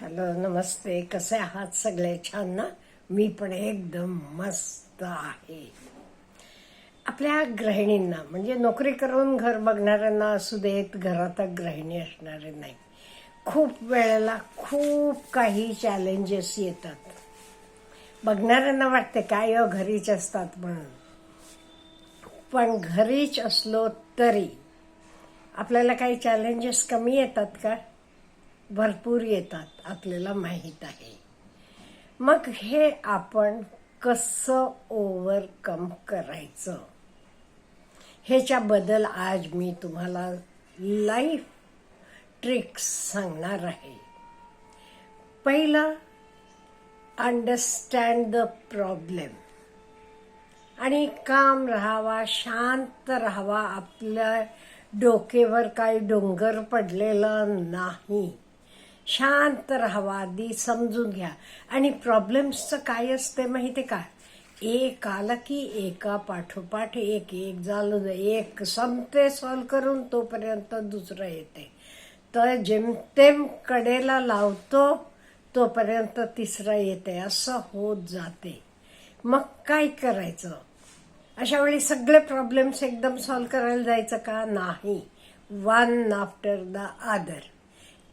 Hello नमस्ते. कसे आहात सगळे? छान ना? मी पण एकदम मस्त आहे. आपल्या गृहिणींना म्हणजे नोकरी करून घर बघणाऱ्यांना असू देत घरात गृहिणी असणारे नाही. खूप वेळेला खूप काही चॅलेंजेस येतात. बघणाऱ्यांना वाटते काय अ घरीच असतात म्हणून. पण घरीच असलो तरी आपल्याला काही चॅलेंजेस कमी येतात का? भरपूर येतात आपल्याला माहीत आहे. मग हे आपण कसं ओव्हरकम करायचं? ह्याच्याबद्दल आज मी तुम्हाला लाईफ ट्रिक्स सांगणार आहे. पहिलं अंडरस्टँड द प्रॉब्लेम आणि काम राहावा शांत राहावा. आपल्या डोकेवर काही डोंगर पडलेलं नाही. शांत राहावा आधी समजून घ्या. आणि प्रॉब्लेम्सचं काय असते माहिती का? एक आलं की एका पाठोपाठ एक एक झालं एक संपते सॉल्व करून तोपर्यंत दुसरं येते. तर जेमतेम कडेला लावतो तोपर्यंत तिसरं येते. असं होत जाते. मग काय करायचं? अशा वेळी सगळे प्रॉब्लेम्स एकदम सॉल्व करायला जायचं का? नाही. One after the other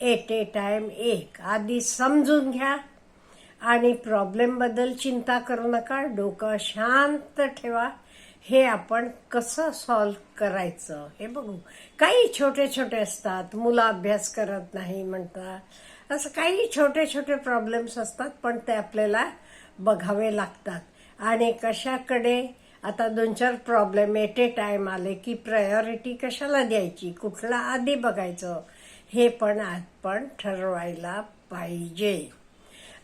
at a time एक. आधी समजून घ्या आणि प्रॉब्लेमबद्दल चिंता करू नका. डोकं शांत ठेवा. हे आपण कसं सॉल्व करायचं? हे बघू. काही छोटे छोटे असतात. मुलं अभ्यास करत नाही म्हणतात. असं काही छोटे छोटे प्रॉब्लेम्स असतात पण ते आपल्याला बघावे लागतात. आणि कशाकडे? आता दोन चार प्रॉब्लेम एट ए टाइम आले की प्रायोरिटी कशाला द्यायची? कुठला आधी बघायचं? हे पण आपण ठरवायला पाहिजे.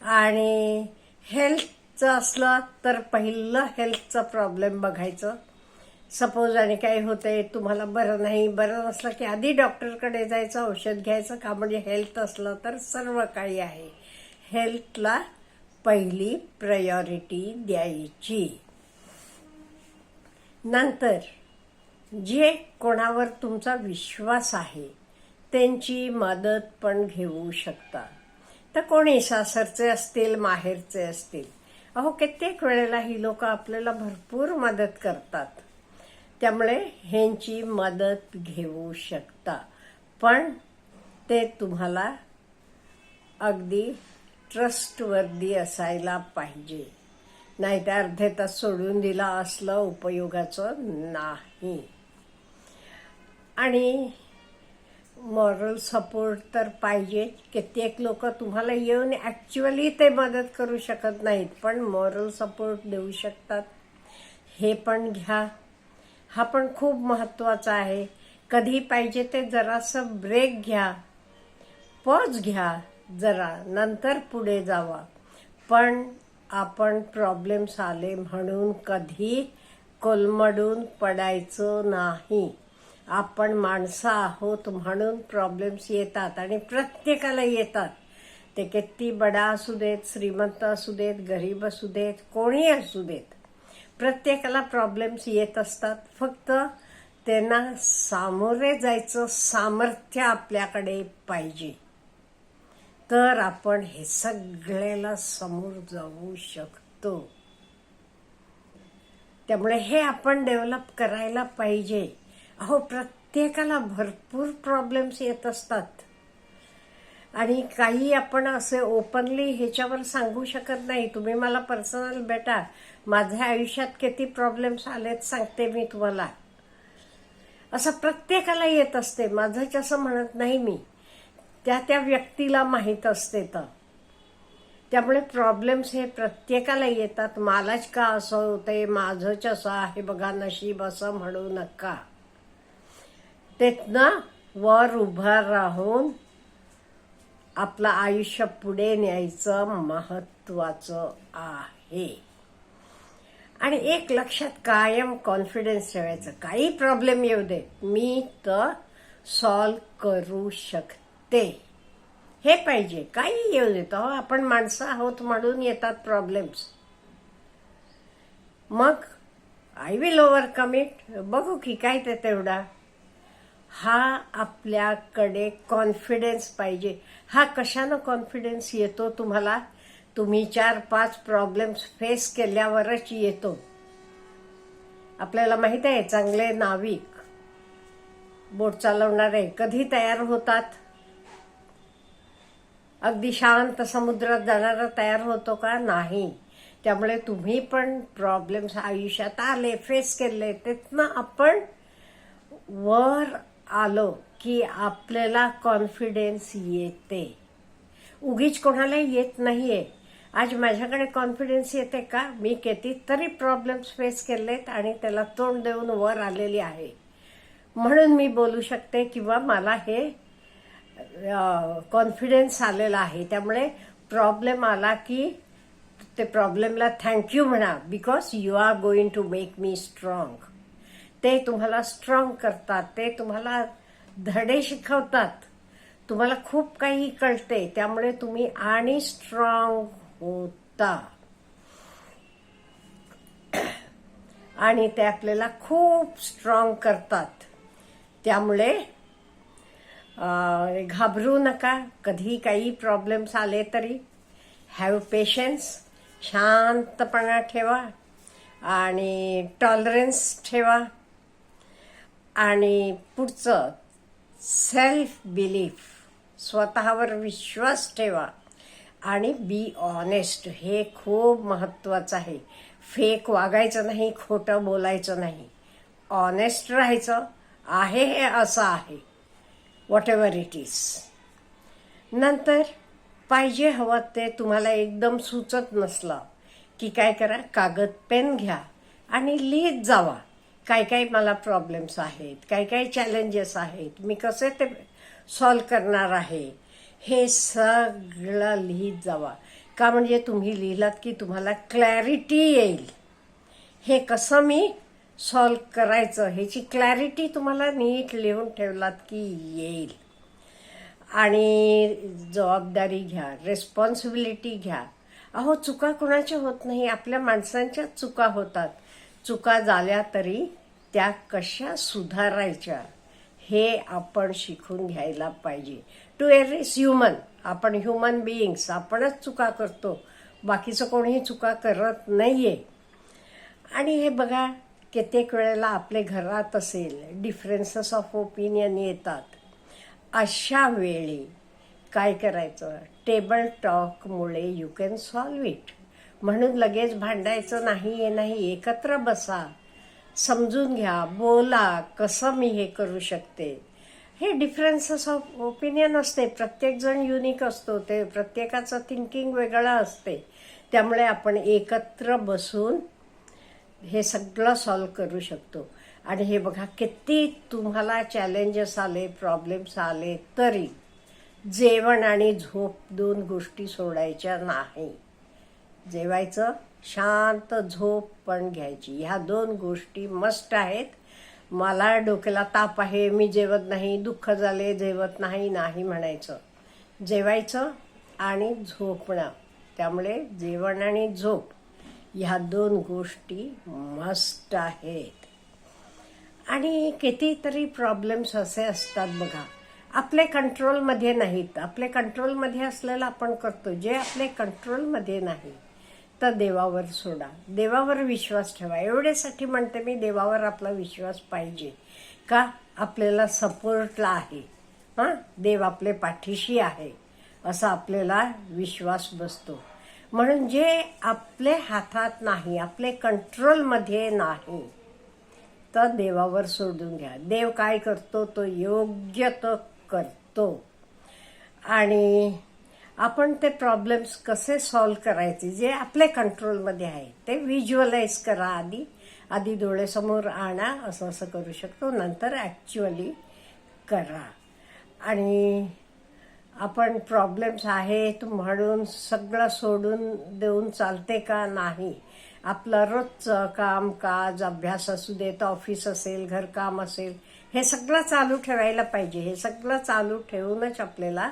आणि हेल्थचं असलं तर पहिलं हेल्थचा प्रॉब्लेम बघायचं. सपोज आणि काही होतंय तुम्हाला बरं नाही बरं नसलं की आधी डॉक्टरकडे जायचं औषध घ्यायचं का म्हणजे हेल्थ असलं तर सर्व काही आहे. हेल्थला पहिली प्रायोरिटी द्यायची. नंतर जे कोणावर तुमचा विश्वास आहे त्यांची मदत पण घेऊ शकता. तर कोणी सासरचे असतील माहेरचे असतील? अहो कित्येक वेळेला ही लोक आपल्याला भरपूर मदत करतात. त्यामुळे ह्यांची मदत घेऊ शकता. पण ते तुम्हाला अगदी ट्रस्टवर्दी असायला पाहिजे. नाही तर अर्धे तास सोडून दिला असलं उपयोगाचं नाही. आणि मॉरल सपोर्ट तर पाहिजे. कित्येक लोक तुम्हाला येऊन ॲक्च्युअली ते मदत करू शकत नाहीत पण मॉरल सपोर्ट देऊ शकतात. हे पण घ्या. हा पण खूप महत्त्वाचा आहे. कधी पाहिजे ते जरासं ब्रेक घ्या. पॉज घ्या जरा नंतर पुढे जावा. पण आपण प्रॉब्लेम्स आले म्हणून कधी कोलमडून पडायचं नाही. आपण माणसं आहोत म्हणून प्रॉब्लेम्स येतात आणि प्रत्येकाला येतात. ते किती बडा असू देत श्रीमंत असू देत गरीब असू देत कोणी असू देत. प्रत्येकाला प्रॉब्लेम्स येत असतात. फक्त त्यांना सामोरे जायचं सामर्थ्य आपल्याकडे पाहिजे. तर आपण हे सगळ्याला समोर जाऊ शकतो. त्यामुळे हे आपण डेव्हलप करायला पाहिजे. अहो प्रत्येकाला भरपूर प्रॉब्लेम्स येत असतात. आणि काही आपण असे ओपनली ह्याच्यावर सांगू शकत नाही. तुम्ही मला पर्सनल भेटा माझ्या आयुष्यात किती प्रॉब्लेम्स आलेत सांगते मी तुम्हाला. असं प्रत्येकाला येत असते. माझंच असं म्हणत नाही मी. त्या त्या व्यक्तीला माहीत असते तर. त्यामुळे प्रॉब्लेम्स हे प्रत्येकाला येतात. मलाच का असं होते माझंच असं आहे? बघा नशीब असं म्हणू नका. तेथनं वर उभा राहून आपलं आयुष्य पुढे न्यायचं महत्वाचं आहे. आणि एक लक्षात कायम कॉन्फिडन्स ठेवायचं. काही प्रॉब्लेम येऊ दे. मी तर सॉल्व करू शकते. हे पाहिजे. काही येऊ देतो. आपण माणसं आहोत म्हणून येतात प्रॉब्लेम्स मग आय विल ओव्हरकम इट बघू की काय ते तेवढा. हा आपल्याकडे कॉन्फिडन्स पाहिजे. हा कशानं कॉन्फिडन्स येतो तुम्हाला? तुम्ही चार पाच प्रॉब्लेम्स फेस केल्यावरच येतो. आपल्याला माहीत आहे चांगले नाविक बोट चालवणारे कधी तयार होतात? अगदी शांत समुद्रात जाणारा तयार होतो का? नाही. त्यामुळे तुम्ही पण प्रॉब्लेम्स आयुष्यात आले फेस केले तिथनं आपण वर आलो की आपल्याला कॉन्फिडन्स येते. उगीच कोणाला येत नाहीये. आज माझ्याकडे कॉन्फिडन्स येते का? मी किती तरी प्रॉब्लेम्स फेस केलेत आणि त्याला तोंड देऊन वर आलेली आहे. म्हणून मी बोलू शकते किंवा मला हे कॉन्फिडन्स आलेला आहे. त्यामुळे प्रॉब्लेम आला की ते प्रॉब्लेमला थँक्यू म्हणा because you are going to make me strong ते तुम्हाला स्ट्रॉंग करतात ते तुम्हाला धडे शिकवतात. तुम्हाला खूप काही कळते त्यामुळे तुम्ही आणि स्ट्रॉंग होता. आणि ते आपल्याला खूप स्ट्रॉंग करतात. त्यामुळे घाबरू नका कधी काही प्रॉब्लेम्स आले तरी. हॅव पेशन्स शांतपणा ठेवा आणि टॉलरन्स ठेवा. आणि पुढचं सेल्फ बिलीफ स्वतःवर विश्वास ठेवा आणि बी ऑनेस्ट हे खूप महत्त्वाचं आहे. फेक वागायचं नाही खोटं बोलायचं नाही. ऑनेस्ट राहायचं आहे हे असं आहे. वॉट एव्हर इट इज नंतर पाहिजे हवं ते तुम्हाला एकदम सुचत नसलं की काय करा कागद पेन घ्या आणि लिहित जावा. काय काय मला प्रॉब्लेम्स आहेत? काय काय चॅलेंजेस आहेत? मी कसे ते सॉल्व करणार आहे? हे सगळं लिहित जावा. का म्हणजे तुम्ही लिहिलात की तुम्हाला क्लॅरिटी येईल. हे कसं मी सॉल्व करायचं? ह्याची क्लॅरिटी तुम्हाला नीट लिहून ठेवलात की येईल. आणि जबाबदारी घ्या रेस्पॉन्सिबिलिटी घ्या. अहो चुका कुणाच्या होत नाही? आपल्या माणसांच्या चुका होतात. चुका झाल्या तरी त्या कशा सुधारायच्या हे आपण शिकून घ्यायला पाहिजे. टू एर ह्युमन आपण ह्युमन बिईंग्स आपणच चुका करतो. बाकीचं कोणीही चुका करत नाही आहे आणि हे बघा कित्येक वेळेला आपले घरात असेल डिफरन्सेस ऑफ ओपिनियन येतात. अशा वेळी काय करायचं? टेबल टॉकमुळे यू कॅन सॉल्व इट म्हणून लगेच भांडायचं नाही हे नाही एकत्र बसा. समजून घ्या बोला कसं मी हे करू शकते? हे डिफरन्सेस ऑफ ओपिनियन असते. प्रत्येकजण युनिक असतो. ते प्रत्येकाचं थिंकिंग वेगळं असते. त्यामुळे आपण एकत्र बसून हे सगळं सॉल्व करू शकतो. आणि हे बघा किती तुम्हाला चॅलेंजेस आले प्रॉब्लेम्स आले तरी जेवण आणि झोप दोन गोष्टी सोडायच्या नाही. जेवायचं शांत झोप पण घ्यायची. ह्या दोन गोष्टी मस्ट आहेत. मला डोक्याला ताप आहे मी जेवत नाही दुःख झाले जेवत नाही नाही म्हणायचं. जेवायचं आणि झोपणं. त्यामुळे जेवण आणि झोप ह्या दोन गोष्टी मस्ट आहेत. आणि कितीतरी प्रॉब्लेम्स असे असतात बघा. आपले कंट्रोलमध्ये नाहीत. आपले कंट्रोलमध्ये असलेलं आपण करतो जे आपले कंट्रोलमध्ये नाही तर देवावर सोडा. देवावर विश्वास ठेवा. एवढ्यासाठी म्हणते मी देवावर आपला विश्वास पाहिजे. का? आपल्याला सपोर्टला आहे. हां? देव आपले पाठीशी आहे. असा आपल्याला विश्वास बसतो. म्हणून जे आपले हातात नाही आपले कंट्रोलमध्ये नाही तर देवावर सोडून घ्या. देव काय करतो? तो योग्य तो करतो. आणि आपण ते प्रॉब्लेम्स कसे सॉल्व करायचे जे आपल्या कंट्रोलमध्ये आहे ते व्हिज्युअलाइज करा आधी. आधी डोळ्यासमोर आणा असं असं करू शकतो. नंतर ॲक्च्युअली करा. आणि आपण प्रॉब्लेम्स आहेत म्हणून सगळं सोडून देऊन चालते का नाही? आपलं रोजचं काम काज अभ्यास असू देत ऑफिस असेल घरकाम असेल हे सगळं चालू ठेवायला पाहिजे. हे सगळं चालू ठेवूनच आपल्याला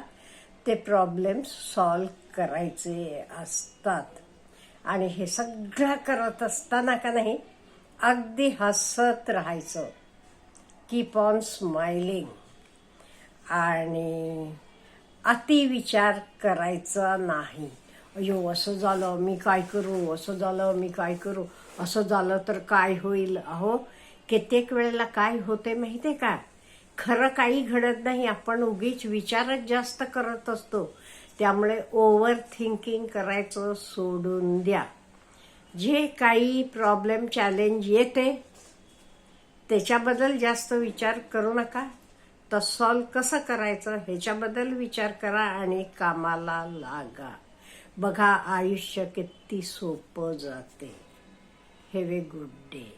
ते प्रॉब्लेम्स सॉल्व करायचे असतात. आणि हे सगळं करत असताना का नाही अगदी हसत राहायचं. कीप ऑन स्माइलिंग आणि अतिविचार करायचा नाही. अयो असं झालं मी काय करू? असं झालं मी काय करू? असं झालं तर काय होईल? अहो कित्येक वेळेला काय होते माहिती आहे का? खरं काही घडत नाही आपण उगीच विचारच जास्त करत असतो. त्यामुळे ओव्हर थिंकिंग करायचं सोडून द्या. जे काही प्रॉब्लेम चॅलेंज येते त्याच्याबद्दल जास्त विचार करू नका. तर सॉल्व कसं करायचं ह्याच्याबद्दल विचार करा आणि कामाला लागा. बघा आयुष्य किती सोपं जाते. Have a good day